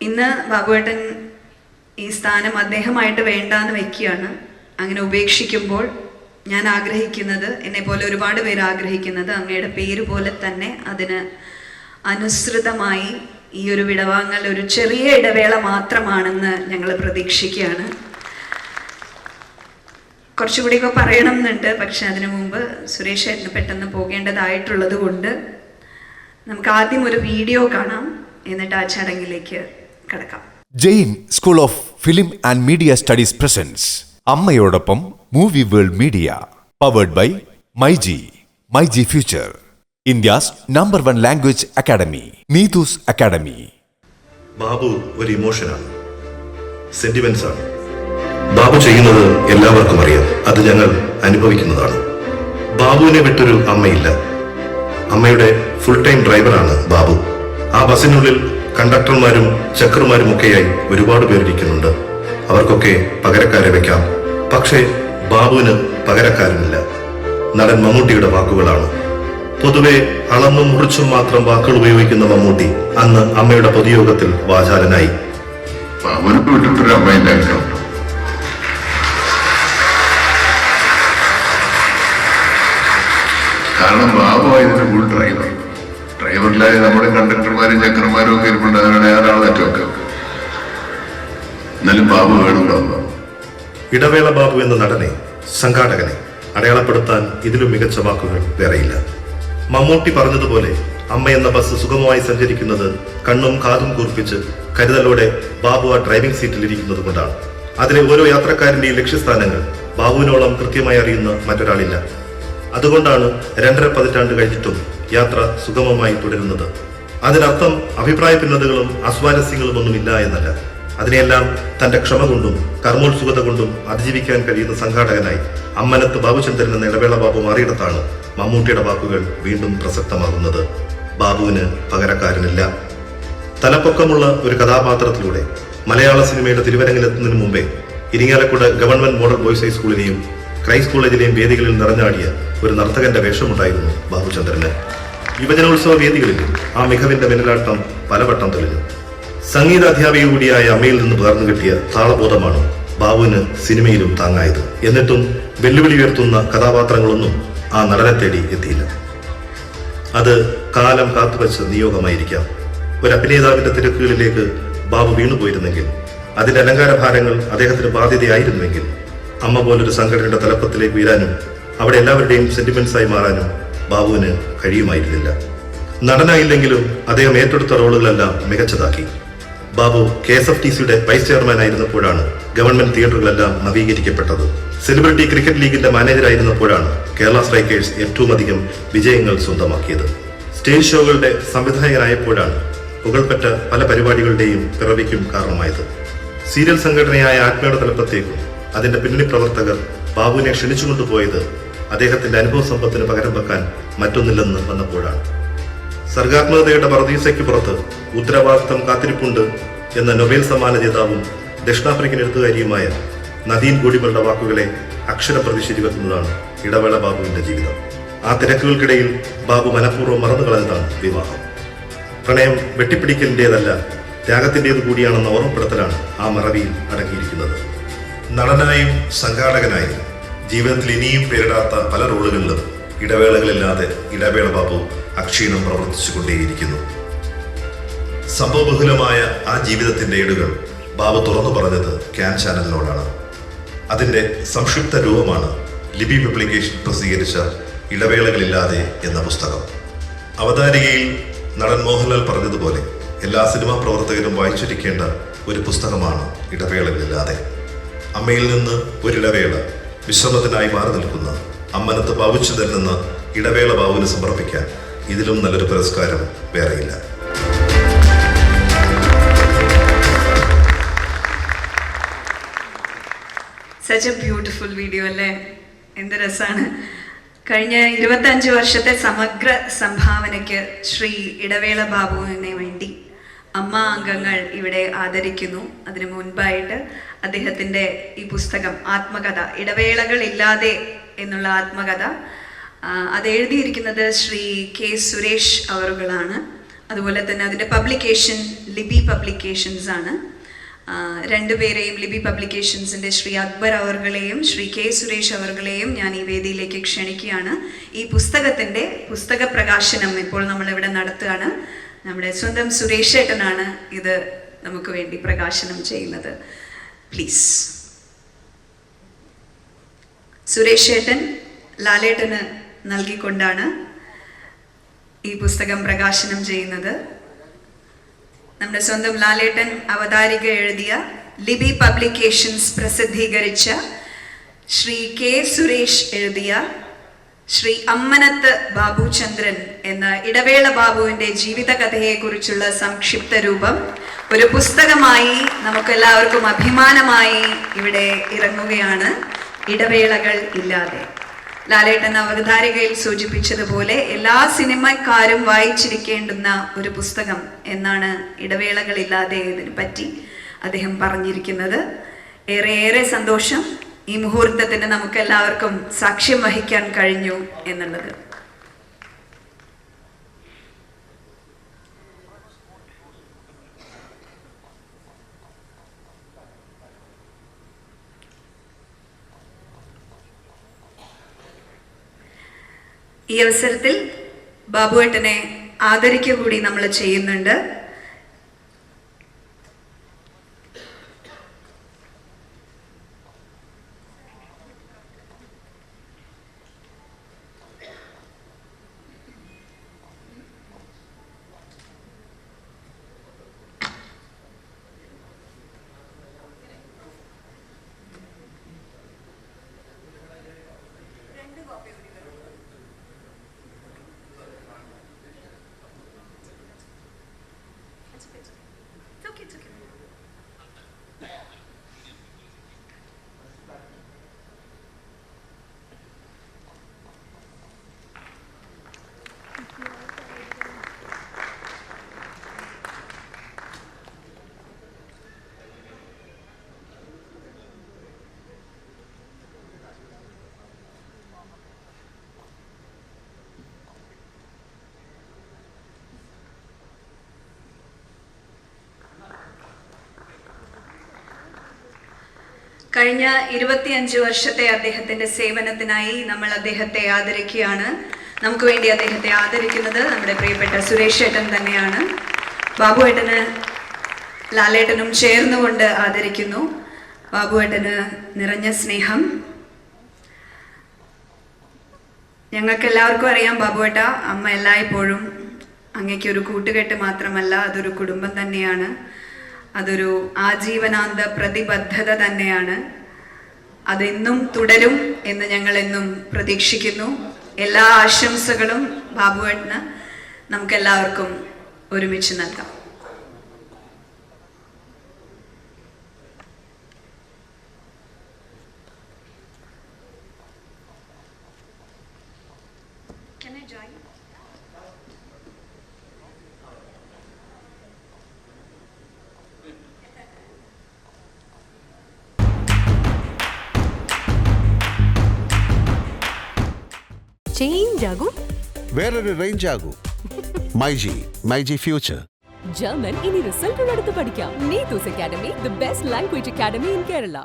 ഇന്ന് ബാബുവേട്ടൻ ഈ സ്ഥാനം അദ്ദേഹമായിട്ട് വേണ്ടാന്ന് വെക്കുകയാണ്. അങ്ങനെ ഉപേക്ഷിക്കുമ്പോൾ ഞാൻ ആഗ്രഹിക്കുന്നത് എന്നെ പോലെ ഒരുപാട് പേര് ആഗ്രഹിക്കുന്നത് അങ്ങയുടെ പേര് പോലെ തന്നെ അതിന് അനുസൃതമായി ഈ ഒരു വിടവാങ്ങൽ ഒരു ചെറിയ ഇടവേള മാത്രമാണെന്ന് ഞങ്ങൾ പ്രതീക്ഷിക്കുകയാണ്. കുറച്ചുകൂടിയൊക്കെ പറയണം എന്നുണ്ട് പക്ഷെ അതിനു മുമ്പ് സുരേഷ് ഏട്ടന് പെട്ടെന്ന് പോകേണ്ടതായിട്ടുള്ളത് കൊണ്ട് നമുക്ക് ആദ്യം ഒരു വീഡിയോ കാണാം എന്നിട്ട് ആ ചടങ്ങിലേക്ക് കിടക്കാം. Jain school of film and media studies presence. അമ്മയോടൊപ്പം movie world media powered by my G my G future India's number one language academy Neethu's academy. Babu ഒരു ഇമോഷനാണ് സെന്റിമെന്റ്സ് ആണ് ബാബു ചെയ്യുന്നത് എല്ലാവർക്കും അറിയാം അത് ഞങ്ങൾ അനുഭവിക്കുന്നതാണ്. ബാബുവിനെ വിട്ടൊരു അമ്മയില്ല. അമ്മയുടെ ഫുൾ ടൈം ഡ്രൈവറാണ് ബാബു. ആ ബസ്സിനുള്ളിൽ കണ്ടക്ടർമാരും ചക്കർമാരും ഒക്കെയായി ഒരുപാട് പേരിരിക്കുന്നുണ്ട്. അവർക്കൊക്കെ പകരക്കാരെ വെക്കാം. പക്ഷേ ബാബുവിന് പകരക്കാരനില്ല നടൻ മമ്മൂട്ടിയുടെ വാക്കുകളാണ്. പൊതുവെ അളന്നും മുറിച്ചും മാത്രം വാക്കുകൾ ഉപയോഗിക്കുന്ന മമ്മൂട്ടി അന്ന് അമ്മയുടെ പൊതുയോഗത്തിൽ വാചാലനായി. കാരണം ബാബു ആയിരുന്നു ഫുൾ ഡ്രൈവർ ഡ്രൈവറിലായി നമ്മുടെ കണ്ടക്ടർമാരും ചക്രന്മാരും ഒക്കെ ഇരിപ്പുണ്ട്. അവരുടെ ആരാണ് തെറ്റൊക്കെ എന്നാലും ബാബു വേണമല്ലോ ഇടവേള ബാബു എന്ന നടനെ സംഘാടകനെ അടയാളപ്പെടുത്താൻ ഇതിലും മികച്ച വാക്കുകൾ വേറെയില്ല. മമ്മൂട്ടി പറഞ്ഞതുപോലെ അമ്മ എന്ന ബസ് സുഗമമായി സഞ്ചരിക്കുന്നത് കണ്ണും കാതും കൂർപ്പിച്ച് കരുതലോടെ ബാബു ആ ഡ്രൈവിംഗ് സീറ്റിൽ ഇരിക്കുന്നത് കൊണ്ടാണ്. അതിലെ ഓരോ യാത്രക്കാരന്റെയും ലക്ഷ്യസ്ഥാനങ്ങൾ ബാബുവിനോളം കൃത്യമായി അറിയുന്ന മറ്റൊരാളില്ല. അതുകൊണ്ടാണ് രണ്ടര പതിറ്റാണ്ട് കഴിഞ്ഞിട്ടും യാത്ര സുഗമമായി തുടരുന്നത്. അതിനർത്ഥം അഭിപ്രായ ഭിന്നതകളും അസ്വാരസ്യങ്ങളും ഒന്നുമില്ല എന്നല്ല. അതിനെയെല്ലാം തന്റെ ക്ഷമ കൊണ്ടും കർമ്മോത്സുകത കൊണ്ടും അതിജീവിക്കാൻ കഴിയുന്ന സംഘാടകനായി അമ്മനത്ത് ബാബുചന്ദ്രൻ എന്ന ഇടവേള ബാബു മാറിയിടത്താണ് മമ്മൂട്ടിയുടെ വാക്കുകൾ വീണ്ടും പ്രസക്തമാകുന്നത്. ബാബുവിന് പകരക്കാരനില്ല. തലപ്പൊക്കമുള്ള ഒരു കഥാപാത്രത്തിലൂടെ മലയാള സിനിമയുടെ തിരുവരങ്ങിലെത്തുന്നതിന് മുമ്പേ ഇരിങ്ങാലക്കുട ഗവൺമെന്റ് മോഡൽ ബോയ്സ് ഹൈസ്കൂളിലെയും ക്രൈസ്റ്റ് കോളേജിലെയും വേദികളിൽ നിറഞ്ഞാടിയ ഒരു നർത്തകന്റെ വേഷമുണ്ടായിരുന്നു ബാബുചന്ദ്രന്. യുവജനോത്സവ വേദികളിൽ ആ മികവിന്റെ മിന്നലാട്ടം പലവട്ടം തെളിഞ്ഞു. സംഗീതാധ്യാപിക കൂടിയായ അമ്മയിൽ നിന്ന് പകർന്നു കിട്ടിയ താളബോധമാണ് ബാബുവിന് സിനിമയിലും താങ്ങായത്. എന്നിട്ടും വെല്ലുവിളി ഉയർത്തുന്ന കഥാപാത്രങ്ങളൊന്നും ആ നടനെ തേടി എത്തിയില്ല. അത് കാലം കാത്തുവച്ച നിയോഗമായിരിക്കാം. ഒരു അഭിനേതാവിന്റെ തിരക്കുകളിലേക്ക് ബാബു വീണുപോയിരുന്നെങ്കിൽ അതിന്റെ അലങ്കാരഭാരങ്ങൾ അദ്ദേഹത്തിന് ബാധ്യതയായിരുന്നുവെങ്കിൽ അമ്മ പോലൊരു സംഘടനയുടെ തലപ്പത്തിലേക്ക് ഉയരാനും അവിടെ എല്ലാവരുടെയും സെന്റിമെന്റ്സ് ആയി മാറാനും ബാബുവിന് കഴിയുമായിരുന്നില്ല. നടനായില്ലെങ്കിലും അദ്ദേഹം ഏറ്റെടുത്ത റോളുകളെല്ലാം മികച്ചതാക്കി. Babu K S F T സിയുടെ വൈസ് ചെയർമാൻ ആയിരുന്നപ്പോഴാണ് ഗവൺമെന്റ് തിയേറ്ററുകളെല്ലാം നവീകരിക്കപ്പെട്ടത്. സെലിബ്രിറ്റി ക്രിക്കറ്റ് ലീഗിന്റെ മാനേജറായിരുന്നപ്പോഴാണ് കേരള സ്ട്രൈക്കേഴ്സ് ഏറ്റവും അധികം വിജയങ്ങൾ സ്വന്തമാക്കിയത്. സ്റ്റേജ് ഷോകളുടെ സംവിധായകനായപ്പോഴാണ് പുകൾപ്പെട്ട പല പരിപാടികളുടെയും പിറവിക്കും കാരണമായത്. സീരിയൽ സംഘടനയായ ആത്മയുടെ തലപ്പത്തേക്കും അതിന്റെ പിന്നണി പ്രവർത്തകർ ബാബുവിനെ ക്ഷണിച്ചുകൊണ്ടുപോയത് അദ്ദേഹത്തിന്റെ അനുഭവ സമ്പത്തിന് പകരം വെക്കാൻ മറ്റൊന്നില്ലെന്ന് വന്നപ്പോഴാണ് സർഗാത്മകതയുടെ പറദീസയ്ക്ക് പുറത്ത് ഉത്തരവാദിത്തം കാത്തിരിപ്പുണ്ട് എന്ന നൊബേൽ സമ്മാന ജേതാവും ദക്ഷിണാഫ്രിക്കൻ എഴുത്തുകാരിയുമായ നദീൻ ഗോഡിബളുടെ വാക്കുകളെ അക്ഷരം പ്രതി ശരിവെക്കുന്നതാണ് ഇടവേള ബാബുവിന്റെ ജീവിതം. ആ തിരക്കുകൾക്കിടയിൽ ബാബു മനഃപൂർവം മറന്നു കളഞ്ഞതാണ് വിവാഹം. പ്രണയം വെട്ടിപ്പിടിക്കലിന്റെതല്ല ത്യാഗത്തിന്റെത് കൂടിയാണെന്ന ഓർമ്മപ്പെടുത്തലാണ് ആ മറവിയിൽ അടങ്ങിയിരിക്കുന്നത്. നടനായും സംഘാടകനായും ജീവിതത്തിൽ ഇനിയും പേരിടാത്ത പല റോളുകളിലും ഇടവേളകളില്ലാതെ ഇടവേള ബാബു അക്ഷീണം പ്രവർത്തിച്ചുകൊണ്ടേയിരിക്കുന്നു. സംഭവബഹുലമായ ആ ജീവിതത്തിന്റെ ഏടുകൾ ബാബു തുറന്നു പറഞ്ഞത് ക്യാൻ ചാനലിനോടാണ്. അതിന്റെ സംക്ഷിപ്ത രൂപമാണ് ലിബി പബ്ലിക്കേഷൻ പ്രസിദ്ധീകരിച്ച ഇടവേളകളില്ലാതെ എന്ന പുസ്തകം. അവതാരികയിൽ നടൻ മോഹൻലാൽ പറഞ്ഞതുപോലെ എല്ലാ സിനിമാ പ്രവർത്തകരും വായിച്ചിരിക്കേണ്ട ഒരു പുസ്തകമാണ് ഇടവേളകളില്ലാതെ. അമ്മയിൽ നിന്ന് ഒരിടവേള വിശ്രമത്തിനായി മാറി നിൽക്കുന്ന. അമ്മനത്ത് ബാബുച്ചു തരുന്ന ഇടവേള ബാബുവിന് സമർപ്പിക്കാൻ ഇതിലും നല്ലൊരു പുരസ്കാരം വേറെയില്ല. സച്ച് എ ബ്യൂട്ടിഫുൾ വീഡിയോ അല്ലേ? എന്ത് രസമാണ് കഴിഞ്ഞ ഇരുപത്തഞ്ച് വർഷത്തെ സമഗ്ര സംഭാവനയ്ക്ക് ശ്രീ ഇടവേള ബാബുവിനെ വേണ്ടി അമ്മ അംഗങ്ങൾ ഇവിടെ ആദരിക്കുന്നു. അതിനു മുൻപായിട്ട് അദ്ദേഹത്തിന്റെ ഈ പുസ്തകം ആത്മകഥ ഇടവേളകളില്ലാതെ എന്നുള്ള ആത്മകഥ. അത് എഴുതിയിരിക്കുന്നത് ശ്രീ കെ സുരേഷ് അവറുകളാണ്. അതുപോലെ തന്നെ അതിന്റെ പബ്ലിക്കേഷൻ ലിബി പബ്ലിക്കേഷൻസ് ആണ്. രണ്ടുപേരെയും ലിബി പബ്ലിക്കേഷൻസിന്റെ ശ്രീ അക്ബർ അവറുകളെയും ശ്രീ കെ സുരേഷ് അവറുകളെയും ഞാൻ ഈ വേദിയിലേക്ക് ക്ഷണിക്കുകയാണ്. ഈ പുസ്തകത്തിന്റെ പുസ്തക പ്രകാശനം ഇപ്പോൾ നമ്മളിവിടെ നടത്തുകയാണ്. നമ്മുടെ സ്വന്തം സുരേഷ് ഏട്ടനാണ് ഇത് നമുക്ക് വേണ്ടി പ്രകാശനം ചെയ്യുന്നത്. പ്ലീസ് സുരേഷ് ഏട്ടൻ ലാലേട്ടന് നൽകിക്കൊണ്ടാണ് ഈ പുസ്തകം പ്രകാശനം ചെയ്യുന്നത്. നമ്മുടെ സ്വന്തം ലാലേട്ടൻ അവതാരിക എഴുതിയ ലിബി പബ്ലിക്കേഷൻസ് പ്രസിദ്ധീകരിച്ച ശ്രീ കെ സുരേഷ് എഴുതിയ ശ്രീ അമ്മനത്ത് ബാബുചന്ദ്രൻ എന്ന ഇടവേള ബാബുവിന്റെ ജീവിതകഥയെക്കുറിച്ചുള്ള സംക്ഷിപ്ത രൂപം ഒരു പുസ്തകമായി നമുക്കെല്ലാവർക്കും അഭിമാനമായി ഇവിടെ ഇറങ്ങുകയാണ്. ഇടവേളകൾ ഇല്ലാതെ. ലാലേട്ടൻ അവതാരികയിൽ സൂചിപ്പിച്ചതുപോലെ എല്ലാ സിനിമക്കാരും വായിച്ചിരിക്കേണ്ടുന്ന ഒരു പുസ്തകം എന്നാണ് ഇടവേളകൾ ഇല്ലാതെ ഇതിനെ പറ്റി അദ്ദേഹം പറഞ്ഞിരിക്കുന്നത്. ഏറെ ഏറെ സന്തോഷം ഈ മുഹൂർത്തത്തിന് നമുക്ക് എല്ലാവർക്കും സാക്ഷ്യം വഹിക്കാൻ കഴിഞ്ഞു എന്നുള്ളത്. ഈ അവസരത്തിൽ ബാബുവേട്ടനെ ആദരിക്കുക കൂടി നമ്മൾ ചെയ്യുന്നുണ്ട്. കഴിഞ്ഞ ഇരുപത്തിയഞ്ച് വർഷത്തെ അദ്ദേഹത്തിന്റെ സേവനത്തിനായി നമ്മൾ അദ്ദേഹത്തെ ആദരിക്കുകയാണ്. നമുക്ക് വേണ്ടി അദ്ദേഹത്തെ ആദരിക്കുന്നത് നമ്മുടെ പ്രിയപ്പെട്ട സുരേഷ് ഏട്ടൻ തന്നെയാണ്. ബാബു ഏട്ടന് ലാലേട്ടനും ചേർന്നുകൊണ്ട് ആദരിക്കുന്നു. ബാബു ഏട്ടന് നിറഞ്ഞ സ്നേഹം. ഞങ്ങൾക്ക് എല്ലാവർക്കും അറിയാം ബാബുവേട്ട അമ്മ എല്ലായ്പ്പോഴും അങ്ങക്കൊരു കൂട്ടുകെട്ട് മാത്രമല്ല അതൊരു കുടുംബം തന്നെയാണ്. അതൊരു ആജീവനാന്ത പ്രതിബദ്ധത തന്നെയാണ്. അതെന്നും തുടരും എന്ന് ഞങ്ങൾ എന്നും പ്രതീക്ഷിക്കുന്നു. എല്ലാ ആശംസകളും ബാബുവേട്ടന് നമുക്കെല്ലാവർക്കും ഒരുമിച്ച് നൽകാം. ചേഞ്ച് ആകും? വേറൊരു റേഞ്ച് ആകൂ. മൈജി മൈജി ഫ്യൂച്ചർ ജർമ്മൻ ഇനി റിസൾട്ടുകൾ എടുത്ത് പഠിക്കാം. Neethu's academy the best language academy in Kerala